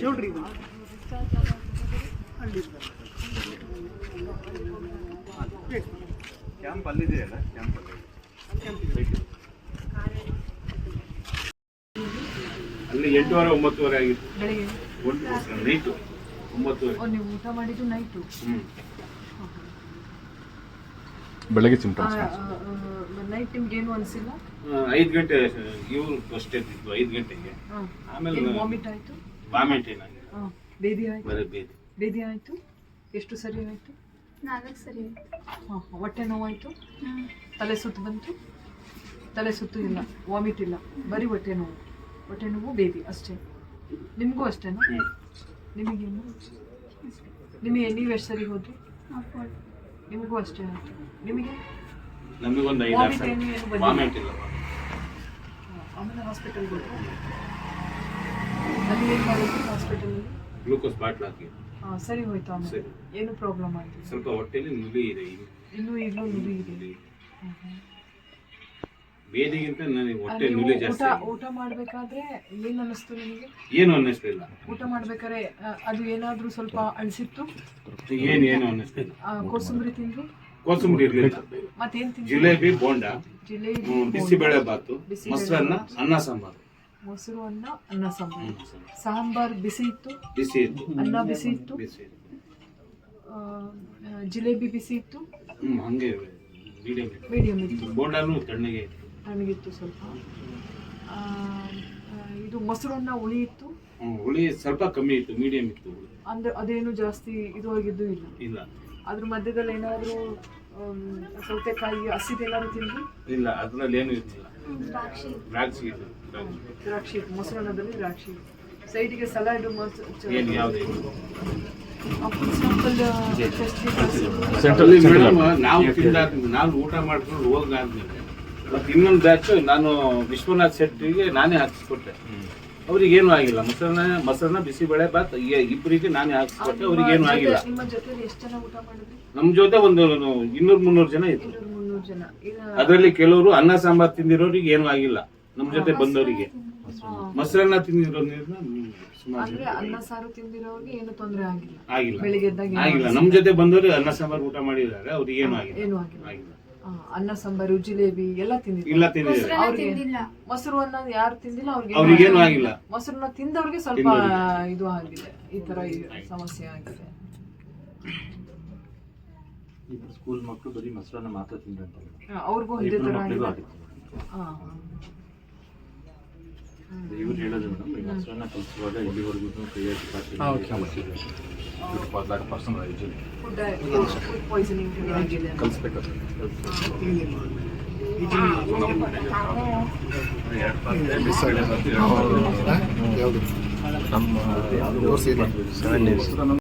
ಚೌಲ್ಟ್ರಿ ಇದು. ಅಲ್ಲಿ camp ಅಲ್ಲಿದೆಯಲ್ಲ camp ಅಲ್ಲಿ. ಎಂಟೂವರೆ ಒಂಬತ್ತುವರೆ ಆಗಿತ್ತು. ಬೆಳಿಗ್ಗೆ? ಒಂದು ನೈಟು ಒಂಬತ್ತುವರೆ. ನೀವು ಊಟ ಮಾಡಿದ್ದು ನೈಟು ಹ್ಞೂ ಬೆಳಗ್ಗೆ ಸಿಂಟಮ್ಸ್ ನೈಟ್ ನಿಮ್ಗೆ ಏನು ಅನಿಸಿಲ್ಲ? ಐದು ಗಂಟೆ ಇವರು ಫಸ್ಟ್ ಎದ್ದಿದ್ದು ಐದು ಗಂಟೆಗೆ. ಆಮೇಲೆ ವಾಮಿಟ್ ಆಯಿತು? ವಾಮಿಟ್ ಏನಾಗಿದೆ ಬೇದಿ ಆಯಿತು? ಬರೀ ಬೇದಿ. ಬೇದಿ ಆಯಿತು? ಎಷ್ಟು ಸರಿ ಆಯಿತು? ನಾಲ್ಕು ಸರಿ ಹಾಂ ಹೊಟ್ಟೆ ನೋವಾಯಿತು? ತಲೆ ಸುತ್ತು ಬಂತು? ತಲೆ ಸುತ್ತು ಇಲ್ಲ ವಾಮಿಟ್ ಇಲ್ಲ ಬರೀ ಹೊಟ್ಟೆ ನೋವು. ಹೊಟ್ಟೆ ನೋವು ಬೇದಿ ಅಷ್ಟೇ. ನಿಮಗೂ ಅಷ್ಟೇನಾ? ನಿಮಗೇನು? ನಿಮಗೆ ನೀವು ಎಷ್ಟು ಸರಿ ಹೋದ್ರಿ? ನಿಮಗೂ ಅಷ್ಟೇ ಆಯಿತು. ನಿಮಗೆ? ನಮಗೊಂದು ಐದು ಏನು ವಾಮಿಟ್ ಇಲ್ಲ. ಆಮೇಲೆ ಹಾಸ್ಪಿಟಲ್ಗೆ ಹೋದ್ರು. ಅಲ್ಲಿ ಏನು ಮಾಡಿದ್ರು ಹಾಸ್ಪಿಟಲಲ್ಲಿ ಗ್ಲೂಕೋಸ್ ಬಾಟ್ಲ್ ಹಾಕಿ ಹಾಂ ಸರಿ ಹೋಯ್ತು ಆಮೇಲೆ. ಸರಿ. ಏನು ಪ್ರಾಬ್ಲಮ್ ಆಯಿತು? ಸ್ವಲ್ಪ ಹೊಟ್ಟೆಲಿ ನುಲಿ ಇದೆ ಈಗ. ಇನ್ನೂ ಈಗಲೂ ನುಡಿ ಇದೆ. ನುಲಿ. ಹ್ಮ್, ಹ್ಮ್. ಬೇದಿಗಿಂತ ನನಗೆ ಹೊಟ್ಟೆ ಅಲ್ಲಿ ನುಲಿ ಊಟ ಜಾಸ್ತಿ ಆಗಿದೆ. ಊಟ ಮಾಡಬೇಕಾದ್ರೆ ಏನು ಅನ್ನಿಸ್ತು ನಿಮಗೆ? ಏನು ಅನ್ನಿಸ್ತಿಲ್ಲ ಊಟ ಮಾಡ್ಬೇಕಾದ್ರೆ ಆ, ಅದು ಏನಾದರೂ ಸ್ವಲ್ಪ ಅಳಿಸಿತ್ತು ಏನು ಏನು ಅನ್ನಿಸ್ತಿಲ್ಲ ಕೋಸಂಬರಿ ತಿಂದ್ರಿ? ಕೋಸಂಬರಿ ಇರ್ಲಿಲ್ಲ. ಮತ್ತೇನು ತಿಂದ್ರಿ? ಜಿಲೇಬಿ ಬೋಂಡ ಜಿಲೇಬಿ ಬಿಸಿಬೇಳೆ ಬಾತು ಬಿಸಿಬೇಳೆ ಮೊಸರನ್ನ ಅನ್ನ ಸಾಂಬಾರು. ಮೊಸರು ಅನ್ನ ಅನ್ನ ಸಾಂಬಾರು. ಸಾಂಬಾರ್ ಬಿಸಿ ಇತ್ತು ಬಿಸಿ ಇತ್ತು ಅನ್ನ ಬಿಸಿ ಇತ್ತು ಬಿಸಿ ಇತ್ತು ಆ, ಜಿಲೇಬಿ ಬಿಸಿ ಇತ್ತು ಹ್ಮ್ ಹಂಗೆ ಮೀಡಿಯಂ ಇತ್ತು. ಮೀಡಿಯಂ ಇತ್ತು. ಬೋಂಡಾನು ತಣ್ಣಗೆ. ಇತ್ತು ನನಗಿತ್ತು ಸ್ವಲ್ಪ. ಆ, ಮೊಸರು ಇದು ಮೊಸರನ್ನ ಹುಳಿ ಇತ್ತು ಹ್ಮ್, ಹುಳಿ ಸ್ವಲ್ಪ ಕಮ್ಮಿ ಇತ್ತು ಮೀಡಿಯಂ ಇತ್ತು. ಹುಳಿ ಅಂದ್ರೆ ಅದೇನು ಜಾಸ್ತಿ ಇದು ಆಗಿದ್ದು ಇಲ್ಲ. ಇಲ್ಲ. ಅದ್ರ ಮಧ್ಯದಲ್ಲಿ ಏನಾದರೂ ಸೌತೆಕಾಯಿ ಹಸಿದೆಲ್ಲಾದ್ರು ತಿಂದು ಇಲ್ಲ ಅದ್ರಲ್ಲಿ ಏನು ಇರ್ತಿಲ್ಲ ದ್ರಾಕ್ಷಿ. ದ್ರಾಕ್ಷಿ ಇತ್ತು ದ್ರಾಕ್ಷಿ. ಮೊಸರನ್ನದಲ್ಲಿ ದ್ರಾಕ್ಷಿ ಸೈಡಿಗೆ ಸಲಾಡ್ ಏನು ಯಾವುದೇ. ಸೆಂಟ್ರಲ್ ಮೇಡಮ್ ನಾವು ತಿಂದಾದ ನಾನು ಊಟ ಮಾಡ್ಕೊಂಡು ಹೋಗಾದ್ಮೇಲೆ ಮತ್ತೆ ಇನ್ನೊಂದು ಬ್ಯಾಚ್ ನಾನು ವಿಶ್ವನಾಥ್ ಶೆಟ್ಟಿಗೆ ನಾನೇ ಹಾಕಿಸ್ಕೊಟ್ಟೆ. ಅವ್ರಿಗೆ ಏನು ಆಗಿಲ್ಲ. ಮೊಸರನ್ನ ಮೊಸರನ್ನ ಬಿಸಿಬೇಳೆ ಬಾತ್ ಇಬ್ಬರಿಗೆ ನಾನೇ ಹಾಕಿಸ್ಕೊಟ್ಟೆ ಅವ್ರಿಗೇನು ಆಗಿಲ್ಲ. ನಿಮ್ಮ ಜೊತೆ ಎಷ್ಟು ಜನ ಊಟ ಮಾಡಿದ್ರಿ? ನಮ್ ಜೊತೆ ಒಂದು ಇನ್ನೂರ್ ಮುನ್ನೂರು ಜನ ಮುನ್ನೂರು ಜನ. ಈಗ ಅದರಲ್ಲಿ ಕೆಲವರು ಅನ್ನ ಸಾಂಬಾರ್ ತಿಂದಿರೋರಿಗೆ ಏನು ಆಗಿಲ್ಲ. ನಮ್ ಜೊತೆ ಬಂದವರಿಗೆ. ಮೊಸರನ್ನ ತಿಂದಿರೋ ಸುಮಾರು ಅಂದ್ರೆ ಅನ್ನ ಸಾರು ತಿಂದಿರೋರಿಗೆ ಏನು ತೊಂದರೆ ಆಗಿಲ್ಲ. ಆಗಿಲ್ಲ. ಬೆಳಿಗ್ಗೆ ಎದ್ದಾಗ ಆಗಿಲ್ಲ. ನಮ್ ಜೊತೆ ಬಂದವರು ಅನ್ನ ಸಾಂಬಾರ್ ಊಟ ಮಾಡಿದ್ದಾರೆ. ಅವ್ರಿಗೆ ಏನು ಆಗಿಲ್ಲ. ಏನು ಆಗಿಲ್ಲ. ಅನ್ನ ಸಾಂಬಾರು ಜಿಲೇಬಿ ಎಲ್ಲ ಇಲ್ಲ ತಿಂದಿಲ್ಲ. ಮೊಸರು ಅನ್ನ ಯಾರು ತಿಂದಿಲ್ಲ ಅವ್ರಿಗೆ ಅವ್ರಿಗೇನು ಆಗಿಲ್ಲ. ಮೊಸರನ್ನ ತಿಂದವ್ರಿಗೆ ಸ್ವಲ್ಪ ಇದು ಆಗಿದೆ ಈ ತರ ಈ ಸಮಸ್ಯೆ ಆಗಿದೆ. ಇಬ್ರು ಸ್ಕೂಲ್ ಮಕ್ಕಳು ಬರೀ ಮೊಸರನ್ನ ಮಾತ್ರ ತಿಂದ್ರಂತಲ್ಲ ಆ, ಅವ್ರಿಗೂ ಇದೇ ತರ ಆಗಿದೆ. ಆಗಿತ್ತು. ಆ, ಇವ್ರು ಹೇಳೋದು ಮೇಡಮ್ ಈಗ ಹಸುವನ್ನ ಕಲಿಸುವಾಗ ಇಲ್ಲಿವರೆಗೂ ಕೈಯಾಗಿ ಪಾಯ್ಸನಿಂಗ್ ಆಗಿದೆ ಕಲಿಸ್ಬೇಕು ನಮ್ಮ